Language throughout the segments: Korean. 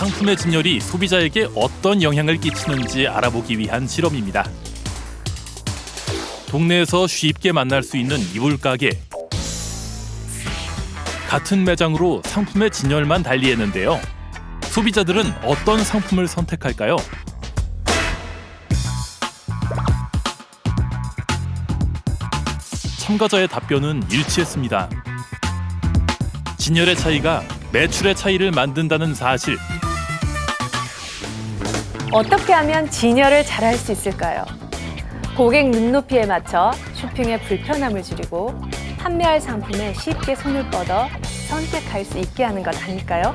상품의 진열이 소비자에게 어떤 영향을 끼치는지 알아보기 위한 실험입니다. 동네에서 쉽게 만날 수 있는 이불 가게. 같은 매장으로 상품의 진열만 달리했는데요. 소비자들은 어떤 상품을 선택할까요? 참가자의 답변은 일치했습니다. 진열의 차이가 매출의 차이를 만든다는 사실. 어떻게 하면 진열을 잘할 수 있을까요? 고객 눈높이에 맞춰 쇼핑의 불편함을 줄이고 판매할 상품에 쉽게 손을 뻗어 선택할 수 있게 하는 것 아닐까요?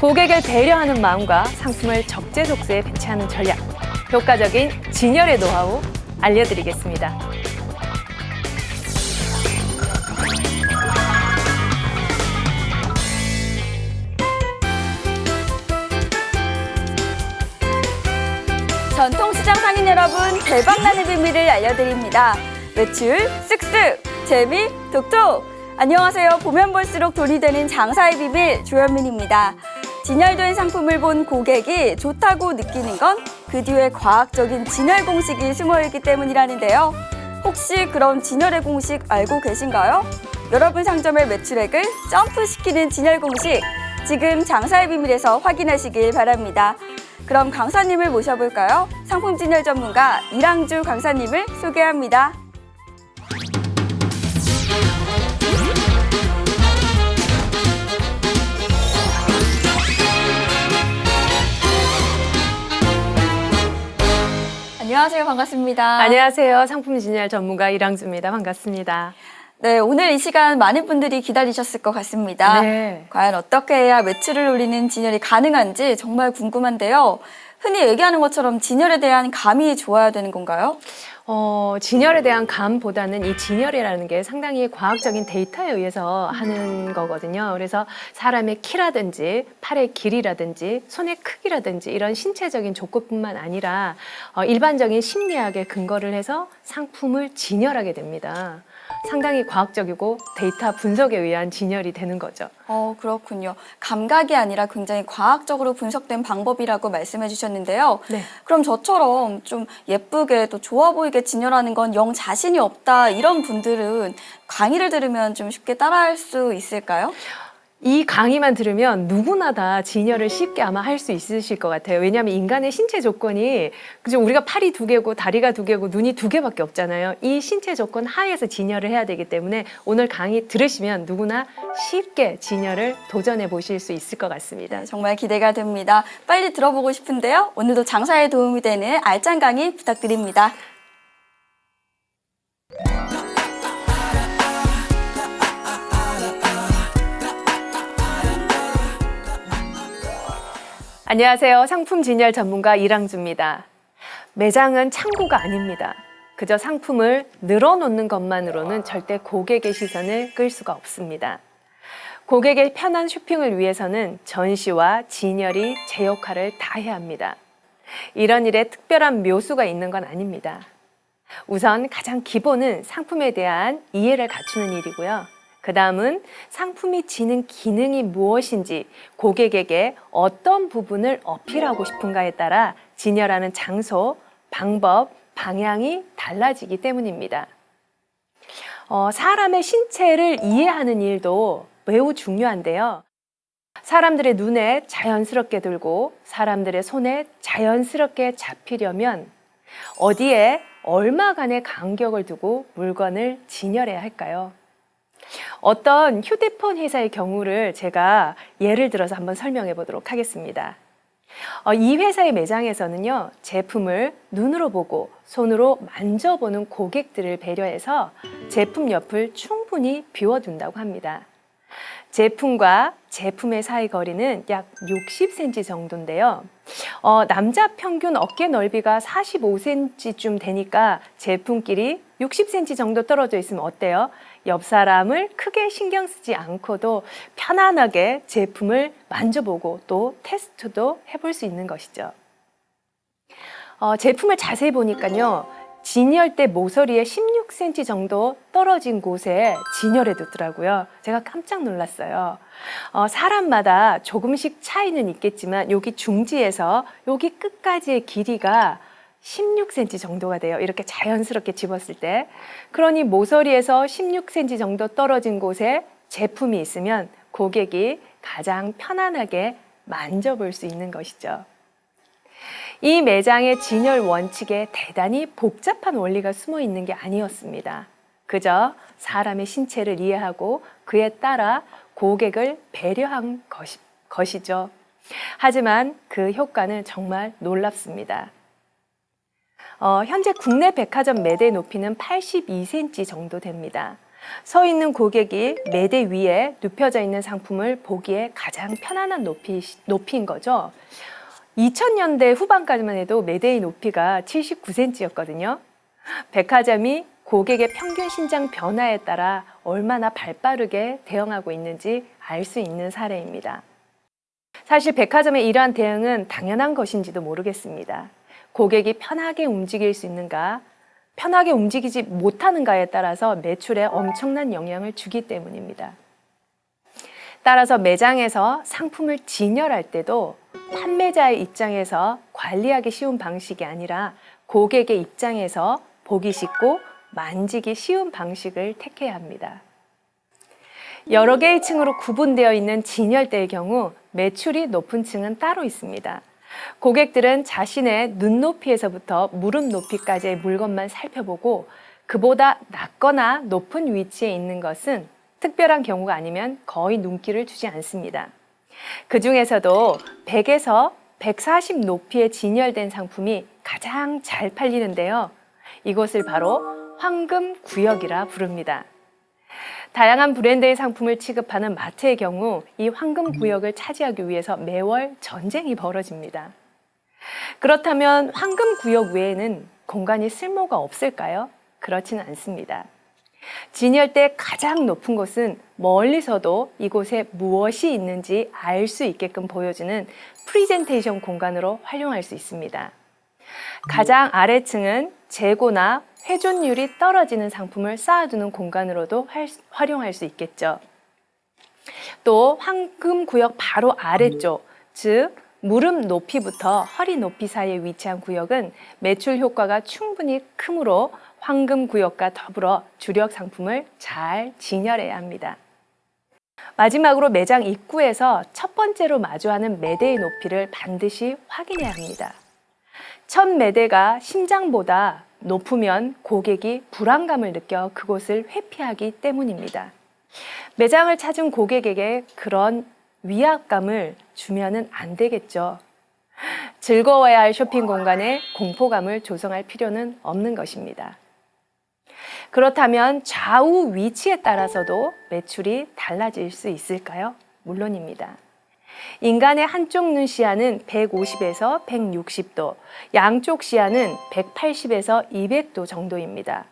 고객을 배려하는 마음과 상품을 적재적소에 배치하는 전략, 효과적인 진열의 노하우 알려드리겠습니다. 전통시장 상인 여러분 대박나는 비밀을 알려드립니다. 매출 쓱쓱 재미 톡톡 안녕하세요. 보면 볼수록 돈이 되는 장사의 비밀 조현민입니다. 진열된 상품을 본 고객이 좋다고 느끼는 건 그 뒤에 과학적인 진열 공식이 숨어 있기 때문이라는데요. 혹시 그런 진열의 공식 알고 계신가요? 여러분 상점의 매출액을 점프시키는 진열 공식 지금 장사의 비밀에서 확인하시길 바랍니다. 그럼 강사님을 모셔볼까요? 상품 진열 전문가 이랑주 강사님을 소개합니다. 안녕하세요. 반갑습니다. 안녕하세요. 상품 진열 전문가 이랑주입니다. 반갑습니다. 네, 오늘 이 시간 많은 분들이 기다리셨을 것 같습니다. 네. 과연 어떻게 해야 매출을 올리는 진열이 가능한지 정말 궁금한데요. 흔히 얘기하는 것처럼 진열에 대한 감이 좋아야 되는 건가요? 어, 진열에 대한 감보다는 이 진열이라는 게 상당히 과학적인 데이터에 의해서 하는 거거든요. 그래서 사람의 키라든지 팔의 길이라든지 손의 크기라든지 이런 신체적인 조건뿐만 아니라 어, 일반적인 심리학에 근거를 해서 상품을 진열하게 됩니다. 상당히 과학적이고 데이터 분석에 의한 진열이 되는 거죠. 어, 그렇군요. 감각이 아니라 굉장히 과학적으로 분석된 방법이라고 말씀해 주셨는데요. 네. 그럼 저처럼 좀 예쁘게 또 좋아 보이게 진열하는 건 영 자신이 없다 이런 분들은 강의를 들으면 좀 쉽게 따라할 수 있을까요? 이 강의만 들으면 누구나 다 진열을 쉽게 아마 할 수 있으실 것 같아요. 왜냐하면 인간의 신체 조건이 그죠 우리가 팔이 두 개고 다리가 두 개고 눈이 두 개밖에 없잖아요. 이 신체 조건 하에서 진열을 해야 되기 때문에 오늘 강의 들으시면 누구나 쉽게 진열을 도전해 보실 수 있을 것 같습니다. 네, 정말 기대가 됩니다. 빨리 들어보고 싶은데요. 오늘도 장사에 도움이 되는 알찬 강의 부탁드립니다. 안녕하세요. 상품 진열 전문가 이랑주입니다. 매장은 창고가 아닙니다. 그저 상품을 늘어놓는 것만으로는 절대 고객의 시선을 끌 수가 없습니다. 고객의 편한 쇼핑을 위해서는 전시와 진열이 제 역할을 다 해야 합니다. 이런 일에 특별한 묘수가 있는 건 아닙니다. 우선 가장 기본은 상품에 대한 이해를 갖추는 일이고요. 그 다음은 상품이 지닌 기능이 무엇인지 고객에게 어떤 부분을 어필하고 싶은가에 따라 진열하는 장소, 방법, 방향이 달라지기 때문입니다. 어, 사람의 신체를 이해하는 일도 매우 중요한데요. 사람들의 눈에 자연스럽게 들고 사람들의 손에 자연스럽게 잡히려면 어디에 얼마간의 간격을 두고 물건을 진열해야 할까요? 어떤 휴대폰 회사의 경우를 제가 예를 들어서 한번 설명해 보도록 하겠습니다. 어, 이 회사의 매장에서는요, 제품을 눈으로 보고 손으로 만져보는 고객들을 배려해서 제품 옆을 충분히 비워둔다고 합니다. 제품과 제품의 사이 거리는 약 60cm 정도인데요. 어, 남자 평균 어깨 넓이가 45cm쯤 되니까 제품끼리 60cm 정도 떨어져 있으면 어때요? 옆 사람을 크게 신경 쓰지 않고도 편안하게 제품을 만져보고 또 테스트도 해볼 수 있는 것이죠. 어, 제품을 자세히 보니까요. 진열대 모서리에 16cm 정도 떨어진 곳에 진열해 두더라고요. 제가 깜짝 놀랐어요. 어, 사람마다 조금씩 차이는 있겠지만 여기 중지에서 여기 끝까지의 길이가 16cm 정도가 돼요. 이렇게 자연스럽게 집었을 때. 그러니 모서리에서 16cm 정도 떨어진 곳에 제품이 있으면 고객이 가장 편안하게 만져볼 수 있는 것이죠. 이 매장의 진열 원칙에 대단히 복잡한 원리가 숨어 있는 게 아니었습니다. 그저 사람의 신체를 이해하고 그에 따라 고객을 배려한 것이, 것이죠. 하지만 그 효과는 정말 놀랍습니다. 어, 현재 국내 백화점 매대 높이는 82cm 정도 됩니다. 서 있는 고객이 매대 위에 눕혀져 있는 상품을 보기에 가장 편안한 높이, 높이인 거죠. 2000년대 후반까지만 해도 매대의 높이가 79cm였거든요. 백화점이 고객의 평균 신장 변화에 따라 얼마나 발빠르게 대응하고 있는지 알 수 있는 사례입니다. 사실 백화점의 이러한 대응은 당연한 것인지도 모르겠습니다. 고객이 편하게 움직일 수 있는가, 편하게 움직이지 못하는가에 따라서 매출에 엄청난 영향을 주기 때문입니다. 따라서 매장에서 상품을 진열할 때도 판매자의 입장에서 관리하기 쉬운 방식이 아니라 고객의 입장에서 보기 쉽고 만지기 쉬운 방식을 택해야 합니다. 여러 개의 층으로 구분되어 있는 진열대의 경우 매출이 높은 층은 따로 있습니다. 고객들은 자신의 눈높이에서부터 무릎 높이까지의 물건만 살펴보고 그보다 낮거나 높은 위치에 있는 것은 특별한 경우가 아니면 거의 눈길을 주지 않습니다. 그 중에서도 100에서 140 높이에 진열된 상품이 가장 잘 팔리는데요. 이것을 바로 황금 구역이라 부릅니다. 다양한 브랜드의 상품을 취급하는 마트의 경우 이 황금 구역을 차지하기 위해서 매월 전쟁이 벌어집니다. 그렇다면 황금 구역 외에는 공간이 쓸모가 없을까요? 그렇지는 않습니다. 진열대 가장 높은 곳은 멀리서도 이곳에 무엇이 있는지 알 수 있게끔 보여주는 프리젠테이션 공간으로 활용할 수 있습니다. 가장 아래층은 재고나 회전율이 떨어지는 상품을 쌓아두는 공간으로도 할- 활용할 수 있겠죠. 또 황금 구역 바로 아래쪽, 즉 무릎 높이부터 허리 높이 사이에 위치한 구역은 매출 효과가 충분히 크므로 황금 구역과 더불어 주력 상품을 잘 진열해야 합니다. 마지막으로 매장 입구에서 첫 번째로 마주하는 매대의 높이를 반드시 확인해야 합니다. 첫 매대가 심장보다 높으면 고객이 불안감을 느껴 그곳을 회피하기 때문입니다. 매장을 찾은 고객에게 그런 위압감을 주면은 안 되겠죠. 즐거워야 할 쇼핑 공간에 공포감을 조성할 필요는 없는 것입니다. 그렇다면 좌우 위치에 따라서도 매출이 달라질 수 있을까요? 물론입니다. 인간의 한쪽 눈 시야는 150에서 160도, 양쪽 시야는 180에서 200도 정도입니다.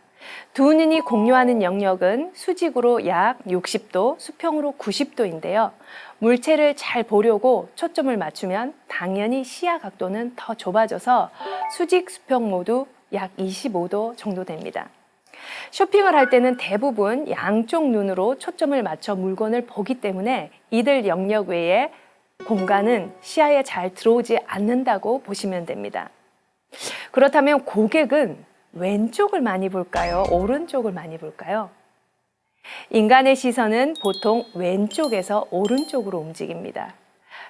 두 눈이 공유하는 영역은 수직으로 약 60도, 수평으로 90도인데요. 물체를 잘 보려고 초점을 맞추면 당연히 시야 각도는 더 좁아져서 수직, 수평 모두 약 25도 정도 됩니다. 쇼핑을 할 때는 대부분 양쪽 눈으로 초점을 맞춰 물건을 보기 때문에 이들 영역 외에 공간은 시야에 잘 들어오지 않는다고 보시면 됩니다. 그렇다면 고객은 왼쪽을 많이 볼까요? 오른쪽을 많이 볼까요? 인간의 시선은 보통 왼쪽에서 오른쪽으로 움직입니다.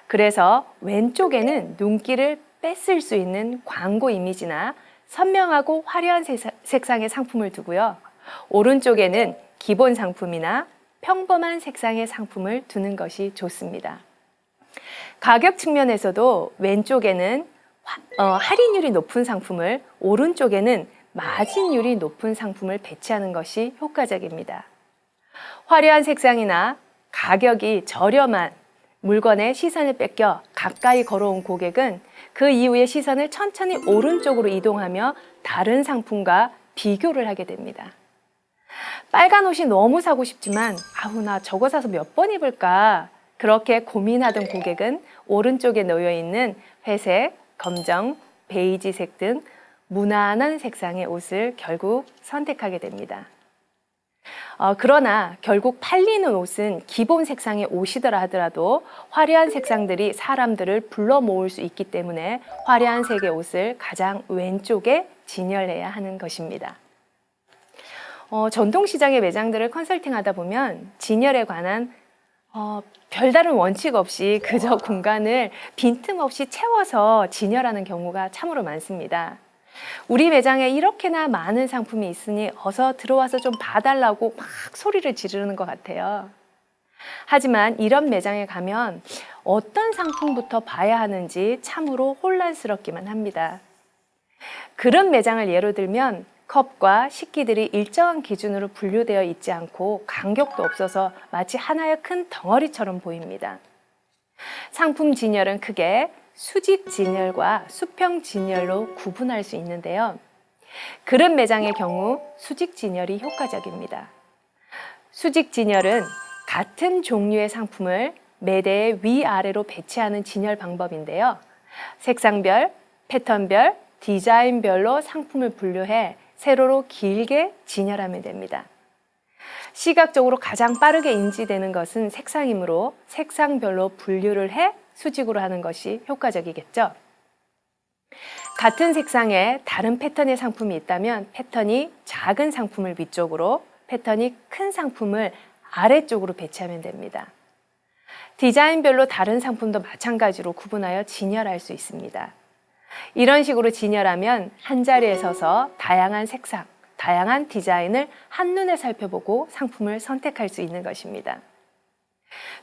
그래서 왼쪽에는 눈길을 뺐을 수 있는 광고 이미지나 선명하고 화려한 색상의 상품을 두고요. 오른쪽에는 기본 상품이나 평범한 색상의 상품을 두는 것이 좋습니다. 가격 측면에서도 왼쪽에는 화- 어, 할인율이 높은 상품을 오른쪽에는 마진율이 높은 상품을 배치하는 것이 효과적입니다. 화려한 색상이나 가격이 저렴한 물건에 시선을 뺏겨 가까이 걸어온 고객은 그 이후에 시선을 천천히 오른쪽으로 이동하며 다른 상품과 비교를 하게 됩니다. 빨간 옷이 너무 사고 싶지만 아우 나 저거 사서 몇 번 입을까 그렇게 고민하던 고객은 오른쪽에 놓여 있는 회색, 검정, 베이지색 등 무난한 색상의 옷을 결국 선택하게 됩니다. 어, 그러나 결국 팔리는 옷은 기본 색상의 옷이더라 하더라도 화려한 색상들이 사람들을 불러 모을 수 있기 때문에 화려한 색의 옷을 가장 왼쪽에 진열해야 하는 것입니다. 어, 전통시장의 매장들을 컨설팅하다 보면 진열에 관한 어, 별다른 원칙 없이 그저 공간을 빈틈없이 채워서 진열하는 경우가 참으로 많습니다. 우리 매장에 이렇게나 많은 상품이 있으니 어서 들어와서 좀 봐달라고 막 소리를 지르는 것 같아요. 하지만 이런 매장에 가면 어떤 상품부터 봐야 하는지 참으로 혼란스럽기만 합니다. 그런 매장을 예로 들면 컵과 식기들이 일정한 기준으로 분류되어 있지 않고 간격도 없어서 마치 하나의 큰 덩어리처럼 보입니다. 상품 진열은 크게 수직 진열과 수평 진열로 구분할 수 있는데요. 그런 매장의 경우 수직 진열이 효과적입니다. 수직 진열은 같은 종류의 상품을 매대의 위아래로 배치하는 진열 방법인데요. 색상별, 패턴별, 디자인별로 상품을 분류해 세로로 길게 진열하면 됩니다. 시각적으로 가장 빠르게 인지되는 것은 색상이므로 색상별로 분류를 해 수직으로 하는 것이 효과적이겠죠. 같은 색상에 다른 패턴의 상품이 있다면 패턴이 작은 상품을 위쪽으로, 패턴이 큰 상품을 아래쪽으로 배치하면 됩니다. 디자인별로 다른 상품도 마찬가지로 구분하여 진열할 수 있습니다. 이런 식으로 진열하면 한 자리에 서서 다양한 색상, 다양한 디자인을 한눈에 살펴보고 상품을 선택할 수 있는 것입니다.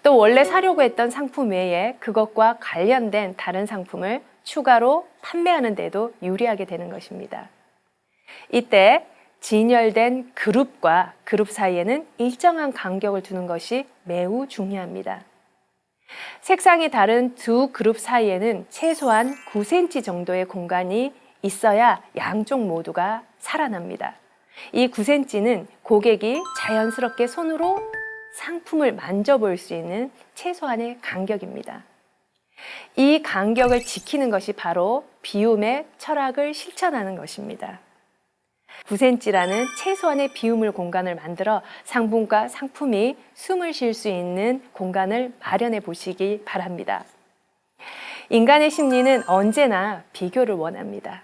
또 원래 사려고 했던 상품 외에 그것과 관련된 다른 상품을 추가로 판매하는 데도 유리하게 되는 것입니다. 이때 진열된 그룹과 그룹 사이에는 일정한 간격을 두는 것이 매우 중요합니다. 색상이 다른 두 그룹 사이에는 최소한 9cm 정도의 공간이 있어야 양쪽 모두가 살아납니다. 이 9cm는 고객이 자연스럽게 손으로 상품을 만져볼 수 있는 최소한의 간격입니다. 이 간격을 지키는 것이 바로 비움의 철학을 실천하는 것입니다. 9cm라는 최소한의 비움을 공간을 만들어 상품과 상품이 숨을 쉴 수 있는 공간을 마련해 보시기 바랍니다. 인간의 심리는 언제나 비교를 원합니다.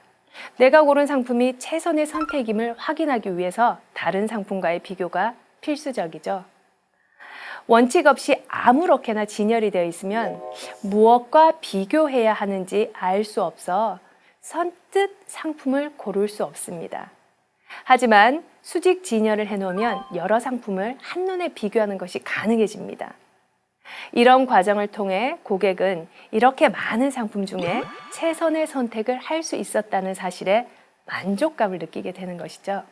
내가 고른 상품이 최선의 선택임을 확인하기 위해서 다른 상품과의 비교가 필수적이죠. 원칙 없이 아무렇게나 진열이 되어 있으면 무엇과 비교해야 하는지 알 수 없어 선뜻 상품을 고를 수 없습니다. 하지만 수직 진열을 해놓으면 여러 상품을 한눈에 비교하는 것이 가능해집니다. 이런 과정을 통해 고객은 이렇게 많은 상품 중에 최선의 선택을 할 수 있었다는 사실에 만족감을 느끼게 되는 것이죠.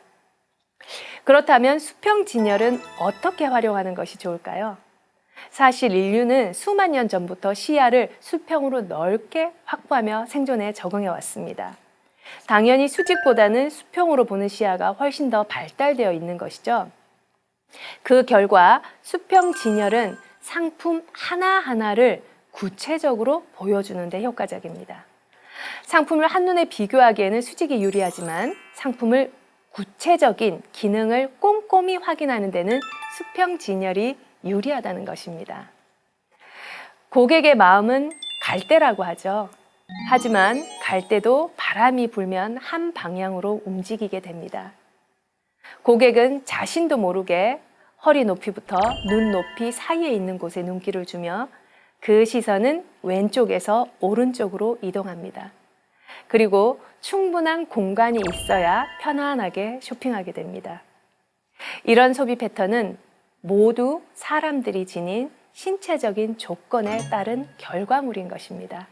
그렇다면 수평 진열은 어떻게 활용하는 것이 좋을까요? 사실 인류는 수만 년 전부터 시야를 수평으로 넓게 확보하며 생존에 적응해 왔습니다. 당연히 수직보다는 수평으로 보는 시야가 훨씬 더 발달되어 있는 것이죠. 그 결과 수평 진열은 상품 하나하나를 구체적으로 보여주는 데 효과적입니다. 상품을 한눈에 비교하기에는 수직이 유리하지만 상품을 구체적인 기능을 꼼꼼히 확인하는 데는 수평 진열이 유리하다는 것입니다. 고객의 마음은 갈대라고 하죠. 하지만 갈대도 바람이 불면 한 방향으로 움직이게 됩니다. 고객은 자신도 모르게 허리 높이부터 눈 높이 사이에 있는 곳에 눈길을 주며 그 시선은 왼쪽에서 오른쪽으로 이동합니다. 그리고 충분한 공간이 있어야 편안하게 쇼핑하게 됩니다. 이런 소비 패턴은 모두 사람들이 지닌 신체적인 조건에 따른 결과물인 것입니다.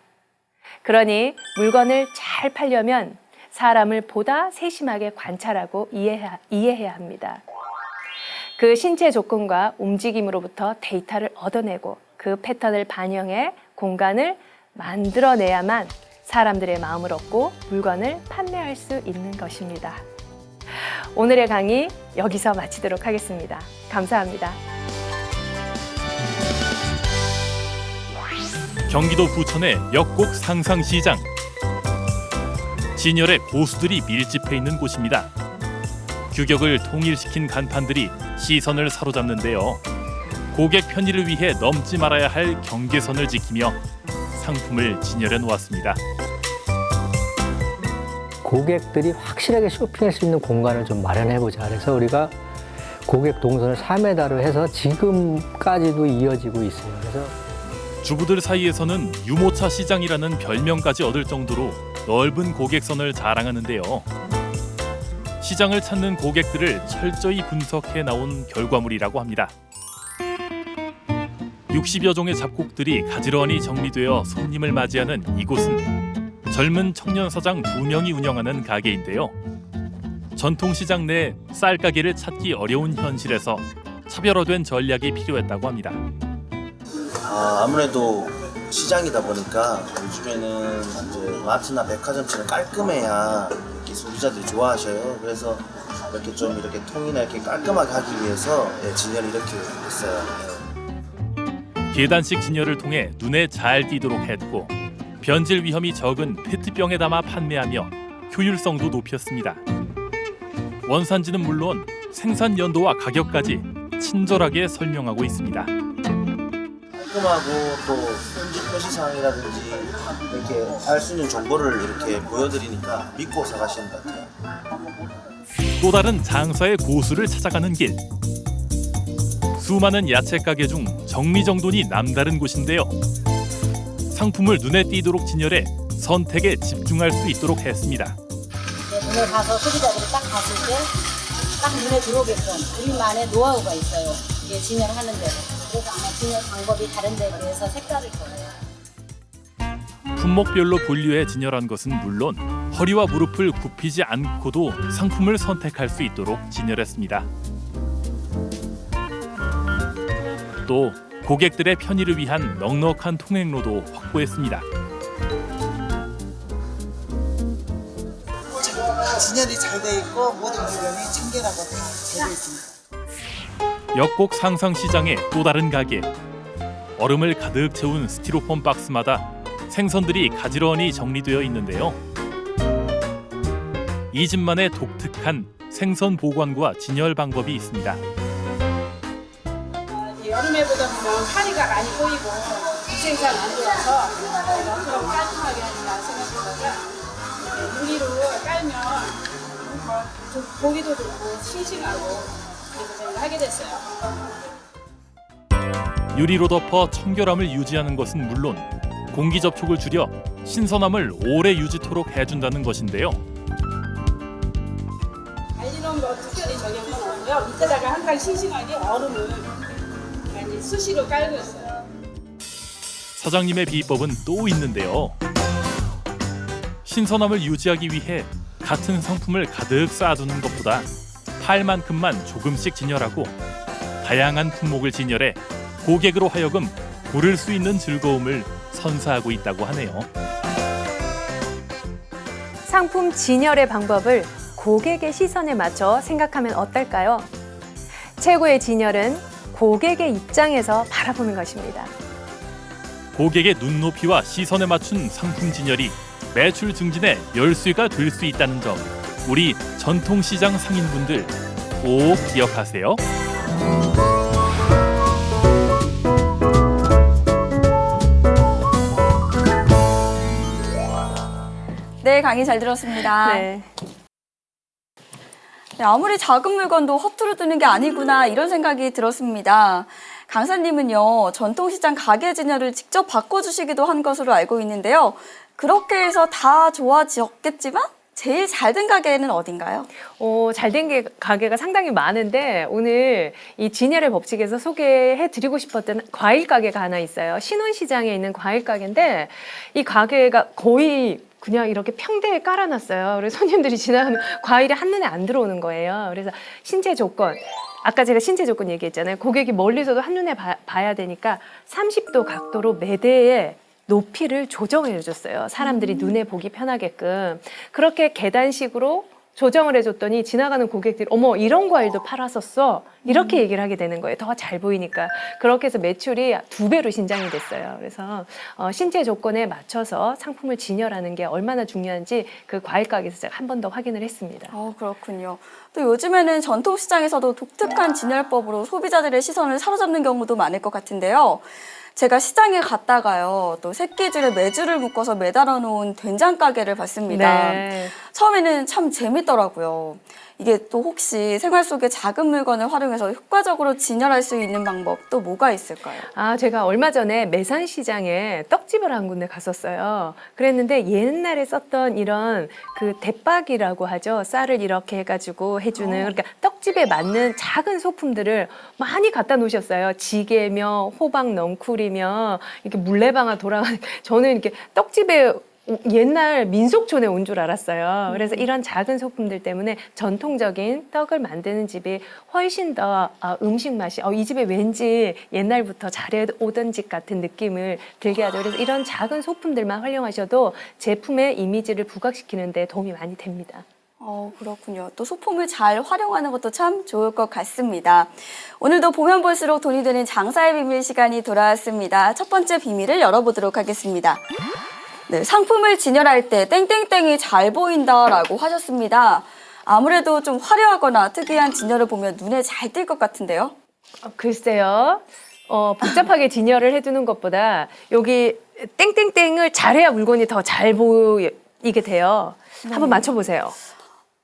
그러니 물건을 잘 팔려면 사람을 보다 세심하게 관찰하고 이해해야, 이해해야 합니다. 그 신체 조건과 움직임으로부터 데이터를 얻어내고 그 패턴을 반영해 공간을 만들어내야만 사람들의 마음을 얻고 물건을 판매할 수 있는 것입니다. 오늘의 강의 여기서 마치도록 하겠습니다. 감사합니다. 경기도 부천의 역곡 상상시장. 진열의 고수들이 밀집해 있는 곳입니다. 규격을 통일시킨 간판들이 시선을 사로잡는데요. 고객 편의를 위해 넘지 말아야 할 경계선을 지키며 상품을 진열해 놓았습니다. 고객들이 확실하게 쇼핑할 수 있는 공간을 좀 마련해 보자. 그래서 우리가 고객 동선을 3m로 해서 지금까지도 이어지고 있어요. 그래서 주부들 사이에서는 유모차 시장이라는 별명까지 얻을 정도로 넓은 고객선을 자랑하는데요. 시장을 찾는 고객들을 철저히 분석해 나온 결과물이라고 합니다. 60여 종의 잡곡들이 가지런히 정리되어 손님을 맞이하는 이곳은 젊은 청년 사장 두 명이 운영하는 가게인데요. 전통 시장 내 쌀 가게를 찾기 어려운 현실에서 차별화된 전략이 필요했다고 합니다. 아, 아무래도 시장이다 보니까 요즘에는 이제 마트나 백화점처럼 깔끔해야 이렇게 소비자들이 좋아하셔요. 그래서 이렇게 좀 이렇게 통이나 이렇게 깔끔하게 하기 위해서 예, 진열을 이렇게 했어요. 예. 계단식 진열을 통해 눈에 잘 띄도록 했고 변질 위험이 적은 페트병에 담아 판매하며 효율성도 높였습니다. 원산지는 물론 생산 연도와 가격까지 친절하게 설명하고 있습니다. 깔끔하고 또 품질 표시사항이라든지 이렇게 알 수 있는 정보를 이렇게 보여드리니까 믿고 사가시는 것 같아요. 또 다른 장사의 고수를 찾아가는 길. 수많은 야채 가게 중 정리정돈이 남다른 곳인데요. 상품을 눈에 띄도록 진열해 선택에 집중할 수 있도록 했습니다. 눈에 가서 소비자들이 딱 봤을 때 딱 눈에 들어오게끔 우리만의 노하우가 있어요. 이게 진열하는 데는. 진열 방법이 다른 데에 비해서 색다를 거예요. 품목별로 분류해 진열한 것은 물론 허리와 무릎을 굽히지 않고도 상품을 선택할 수 있도록 진열했습니다. 또 고객들의 편의를 위한 넉넉한 통행로도 확보했습니다. 진열이 잘 돼 있고 모든 물건이 청결하고 다 잘 돼 있습니다. 역곡 상상시장의 또 다른 가게. 얼음을 가득 채운 스티로폼 박스마다 생선들이 가지런히 정리되어 있는데요. 이 집만의 독특한 생선 보관과 진열 방법이 있습니다. 여름에 보다는 파리가 많이 보이고 위생상 안 좋아서 그럼 깔끔하게 생각보다가 유리로 깔면 뭐좀 보기도 좋고 싱싱하고 하게 됐어요. 유리로 덮어 청결함을 유지하는 것은 물론 공기 접촉을 줄여 신선함을 오래 유지토록 해준다는 것인데요. 알리는 뭐 특별히 적용은 없고요. 밑에다가 항상 싱싱하게 얼음을 많이 수시로 깔고 있어요. 사장님의 비법은 또 있는데요. 신선함을 유지하기 위해 같은 상품을 가득 쌓아두는 것보다 팔만큼만 조금씩 진열하고 다양한 품목을 진열해 고객으로 하여금 고를 수 있는 즐거움을 선사하고 있다고 하네요. 상품 진열의 방법을 고객의 시선에 맞춰 생각하면 어떨까요? 최고의 진열은 고객의 입장에서 바라보는 것입니다. 고객의 눈높이와 시선에 맞춘 상품 진열이 매출 증진의 열쇠가 될 수 있다는 점 우리 전통시장 상인분들 꼭 기억하세요. 네, 강의 잘 들었습니다. 네. 네, 아무리 작은 물건도 허투루 두는 게 아니구나 이런 생각이 들었습니다. 강사님은요 전통시장 가게 진열을 직접 바꿔주시기도 한 것으로 알고 있는데요. 그렇게 해서 다 좋아졌겠지만 제일 잘 된 가게는 어딘가요? 어, 잘된 게 가게가 상당히 많은데 오늘 이 진열의 법칙에서 소개해 드리고 싶었던 과일 가게가 하나 있어요. 신혼시장에 있는 과일 가게인데 이 가게가 거의 그냥 이렇게 평대에 깔아놨어요. 그래서 손님들이 지나가면 과일이 한눈에 안 들어오는 거예요. 그래서 신체 조건. 아까 제가 신체 조건 얘기했잖아요. 고객이 멀리서도 한눈에 봐, 봐야 되니까 30도 각도로 매대에 높이를 조정해 줬어요. 사람들이 눈에 보기 편하게끔. 그렇게 계단식으로 조정을 해줬더니 지나가는 고객들이 어머 이런 과일도 팔았었어 이렇게 얘기를 하게 되는 거예요. 더 잘 보이니까 그렇게 해서 매출이 두 배로 신장이 됐어요. 그래서 어, 신체 조건에 맞춰서 상품을 진열하는 게 얼마나 중요한지 그 과일 가게에서 제가 한 번 더 확인을 했습니다. 어, 그렇군요. 또 요즘에는 전통 시장에서도 독특한 진열법으로 소비자들의 시선을 사로잡는 경우도 많을 것 같은데요. 제가 시장에 갔다가요, 또 새끼줄에 메주를 묶어서 매달아 놓은 된장 가게를 봤습니다. 네. 처음에는 참 재밌더라고요. 이게 또 혹시 생활 속의 작은 물건을 활용해서 효과적으로 진열할 수 있는 방법 또 뭐가 있을까요? 아, 제가 얼마 전에 매산시장에 떡집을 한 군데 갔었어요. 그랬는데 옛날에 썼던 이런 그 대박이라고 하죠. 쌀을 이렇게 해가지고 해주는, 그러니까 떡집에 맞는 작은 소품들을 많이 갖다 놓으셨어요. 지게며, 호박 넝쿨이며, 이렇게 물레방아 돌아가는, 저는 이렇게 떡집에 옛날 민속촌에 온 줄 알았어요. 그래서 이런 작은 소품들 때문에 전통적인 떡을 만드는 집이 훨씬 더 아, 음식 맛이 어, 이 집에 왠지 옛날부터 잘해오던 집 같은 느낌을 들게 하죠. 그래서 이런 작은 소품들만 활용하셔도 제품의 이미지를 부각시키는 데 도움이 많이 됩니다. 어, 그렇군요. 또 소품을 잘 활용하는 것도 참 좋을 것 같습니다. 오늘도 보면 볼수록 돈이 되는 장사의 비밀 시간이 돌아왔습니다. 첫 번째 비밀을 열어보도록 하겠습니다. 네, 상품을 진열할 때 땡땡땡이 잘 보인다라고 하셨습니다. 아무래도 좀 화려하거나 특이한 진열을 보면 눈에 잘 띌 것 같은데요. 어, 글쎄요. 어, 복잡하게 진열을 해두는 것보다 여기 땡땡땡을 잘해야 물건이 더 잘 보이게 돼요. 한번 맞춰보세요.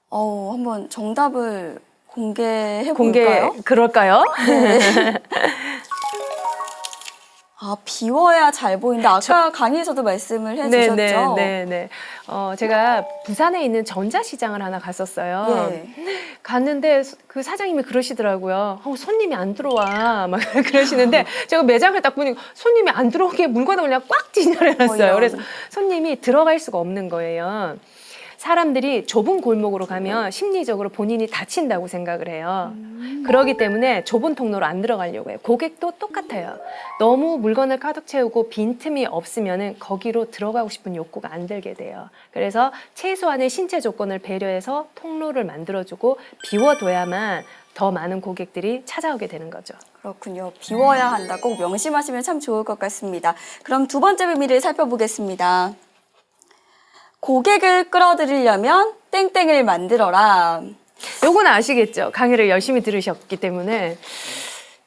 어, 한번 정답을 공개해 공개 볼까요? 그럴까요? 아, 비워야 잘 보인다. 아까 강의에서도 말씀을 해주셨죠. 네, 네, 네, 네. 어, 제가 부산에 있는 전자시장을 하나 갔었어요. 예. 갔는데 수- 그 사장님이 그러시더라고요. 어, 손님이 안 들어와. 막 그러시는데 제가 매장을 딱 보니까 손님이 안 들어오게 물건을 그냥 꽉 진열해놨어요. 그래서 손님이 들어갈 수가 없는 거예요. 사람들이 좁은 골목으로 가면 심리적으로 본인이 다친다고 생각을 해요. 그러기 때문에 좁은 통로로 안 들어가려고 해요. 고객도 똑같아요. 너무 물건을 가득 채우고 빈틈이 없으면은 거기로 들어가고 싶은 욕구가 안 들게 돼요. 그래서 최소한의 신체 조건을 배려해서 통로를 만들어주고 비워둬야만 더 많은 고객들이 찾아오게 되는 거죠. 그렇군요. 비워야 한다. 꼭 명심하시면 참 좋을 것 같습니다. 그럼 두 번째 비밀을 살펴보겠습니다. 고객을 끌어들이려면 땡땡을 만들어라. 요건 아시겠죠? 강의를 열심히 들으셨기 때문에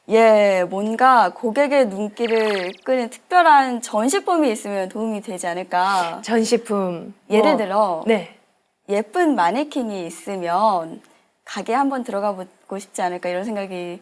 예, 뭔가 고객의 눈길을 끄는 특별한 전시품이 있으면 도움이 되지 않을까. 전시품 예를 뭐, 들어 네. 예쁜 마네킹이 있으면 가게 한번 들어가 보고 싶지 않을까 이런 생각이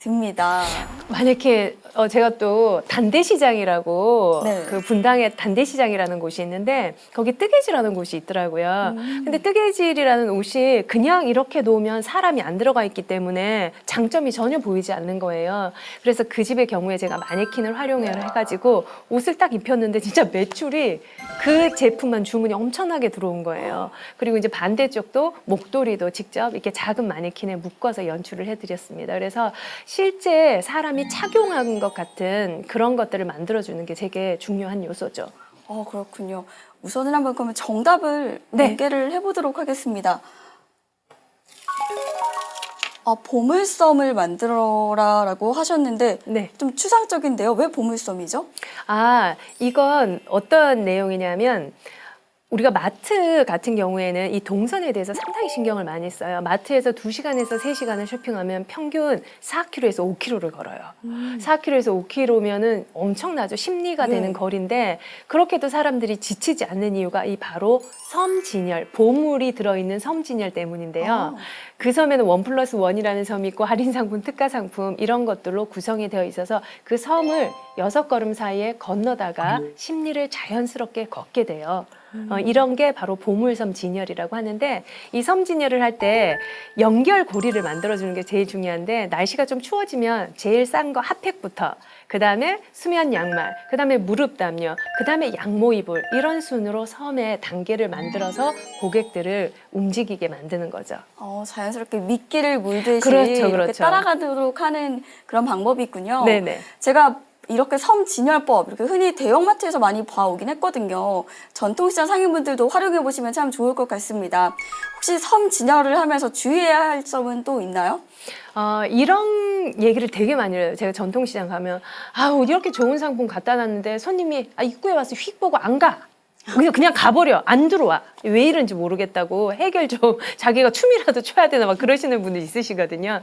듭니다. 만약에 어, 제가 또 단대시장이라고 네. 그 분당에 단대시장이라는 곳이 있는데 거기 뜨개질하는 곳이 있더라고요. 근데 뜨개질이라는 옷이 그냥 이렇게 놓으면 사람이 안 들어가 있기 때문에 장점이 전혀 보이지 않는 거예요. 그래서 그 집의 경우에 제가 마네킹을 활용해 가지고 옷을 딱 입혔는데 진짜 매출이 그 제품만 주문이 엄청나게 들어온 거예요. 그리고 이제 반대쪽도 목도리도 직접 이렇게 작은 마네킹에 묶어서 연출을 해드렸습니다. 그래서 실제 사람이 착용한 것 같은 그런 것들을 만들어주는 게 되게 중요한 요소죠. 어, 그렇군요. 우선은 한번 그러면 정답을 네. 공개를 해보도록 하겠습니다. 아, 보물섬을 만들어라 라고 하셨는데 네. 좀 추상적인데요. 왜 보물섬이죠? 아, 이건 어떤 내용이냐면 우리가 마트 같은 경우에는 이 동선에 대해서 상당히 신경을 많이 써요. 마트에서 2시간에서 3시간을 쇼핑하면 평균 4km에서 5km를 걸어요. 4km에서 5km면은 엄청나죠. 심리가 네. 되는 거리인데 그렇게도 사람들이 지치지 않는 이유가 이 바로 섬 진열, 보물이 들어있는 섬 진열 때문인데요. 아. 그 섬에는 원 플러스 원이라는 섬이 있고 할인 상품, 특가 상품 이런 것들로 구성이 되어 있어서 그 섬을 여섯 걸음 사이에 건너다가 심리를 자연스럽게 걷게 돼요. 어, 이런 게 바로 보물섬 진열이라고 하는데 이 섬 진열을 할 때 연결 고리를 만들어주는 게 제일 중요한데 날씨가 좀 추워지면 제일 싼 거 핫팩부터 그 다음에 수면 양말, 그 다음에 무릎 담요, 그 다음에 양모 이불 이런 순으로 섬의 단계를 만들어서 고객들을 움직이게 만드는 거죠. 어, 자연스럽게 미끼를 물듯이 그렇죠, 그렇죠. 따라가도록 하는 그런 방법이 있군요. 네네. 제가 이렇게 섬 진열법 이렇게 흔히 대형마트에서 많이 봐오긴 했거든요. 전통시장 상인분들도 활용해 보시면 참 좋을 것 같습니다. 혹시 섬 진열을 하면서 주의해야 할 점은 또 있나요? 어, 이런 얘기를 되게 많이 해요. 제가 전통시장 가면 아우 이렇게 좋은 상품 갖다 놨는데 손님이 아, 입구에 와서 휙 보고 안 가. 그냥 그냥 가버려 안 들어와 왜 이런지 모르겠다고 해결 좀 자기가 춤이라도 춰야 되나 막 그러시는 분들 있으시거든요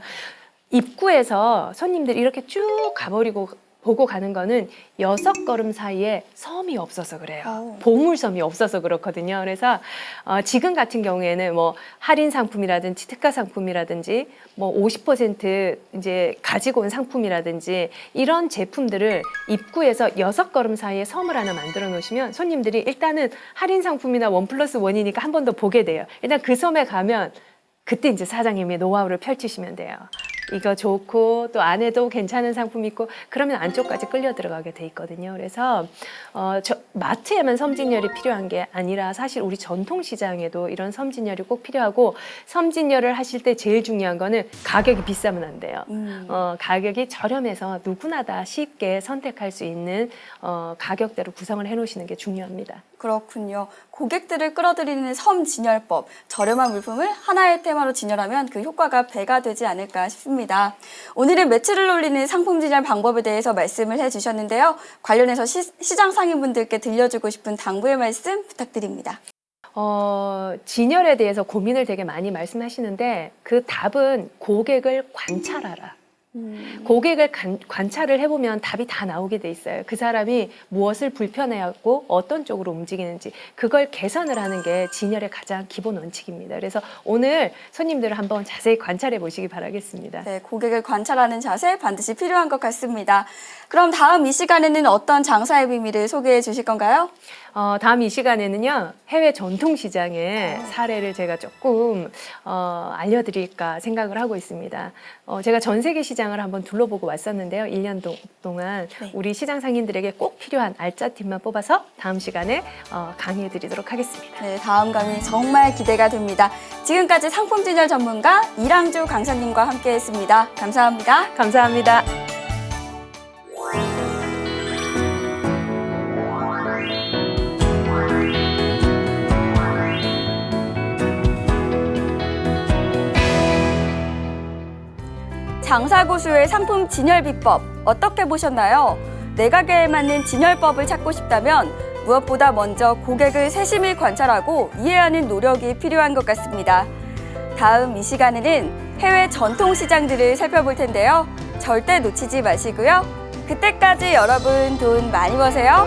입구에서 손님들이 이렇게 쭉 가버리고 보고 가는 거는 여섯 걸음 사이에 섬이 없어서 그래요. 어. 보물섬이 없어서 그렇거든요. 그래서 어, 지금 같은 경우에는 뭐 할인 상품이라든지 특가 상품이라든지 뭐 50% 이제 가지고 온 상품이라든지 이런 제품들을 입구에서 여섯 걸음 사이에 섬을 하나 만들어 놓으시면 손님들이 일단은 할인 상품이나 원 플러스 원이니까 한 번 더 보게 돼요. 일단 그 섬에 가면 그때 이제 사장님이 노하우를 펼치시면 돼요. 이거 좋고 또 안에도 괜찮은 상품 있고 그러면 안쪽까지 끌려 들어가게 돼 있거든요. 그래서 어, 저, 마트에만 섬진열이 필요한 게 아니라 사실 우리 전통 시장에도 이런 섬진열이 꼭 필요하고 섬진열을 하실 때 제일 중요한 거는 가격이 비싸면 안 돼요. 음. 어, 가격이 저렴해서 누구나 다 쉽게 선택할 수 있는 어, 가격대로 구성을 해 놓으시는 게 중요합니다. 그렇군요. 고객들을 끌어들이는 섬 진열법. 저렴한 물품을 하나의 테마로 진열하면 그 효과가 배가 되지 않을까 싶습니다. 오늘은 매출을 올리는 상품 진열 방법에 대해서 말씀을 해주셨는데요. 관련해서 시, 시장 상인분들께 들려주고 싶은 당부의 말씀 부탁드립니다. 어, 진열에 대해서 고민을 되게 많이 말씀하시는데 그 답은 고객을 관찰하라. 고객을 관, 관찰을 해보면 답이 다 나오게 돼 있어요. 그 사람이 무엇을 불편해하고 어떤 쪽으로 움직이는지 그걸 개선을 하는 게 진열의 가장 기본 원칙입니다. 그래서 오늘 손님들을 한번 자세히 관찰해 보시기 바라겠습니다. 네, 고객을 관찰하는 자세 반드시 필요한 것 같습니다. 그럼 다음 이 시간에는 어떤 장사의 비밀을 소개해 주실 건가요? 어, 다음 이 시간에는요, 해외 전통시장의 사례를 제가 조금, 어, 알려드릴까 생각을 하고 있습니다. 어, 제가 전 세계 시장을 한번 둘러보고 왔었는데요. 1년 동, 동안 네. 우리 시장 상인들에게 꼭 필요한 알짜 팁만 뽑아서 다음 시간에 어, 강의해 드리도록 하겠습니다. 네, 다음 강의 정말 기대가 됩니다. 지금까지 상품 진열 전문가 이랑주 강사님과 함께 했습니다. 감사합니다. 감사합니다. 장사고수의 상품 진열 비법 어떻게 보셨나요? 내 가게에 맞는 진열법을 찾고 싶다면 무엇보다 먼저 고객을 세심히 관찰하고 이해하는 노력이 필요한 것 같습니다. 다음 이 시간에는 해외 전통 시장들을 살펴볼 텐데요. 절대 놓치지 마시고요. 그때까지 여러분 돈 많이 버세요.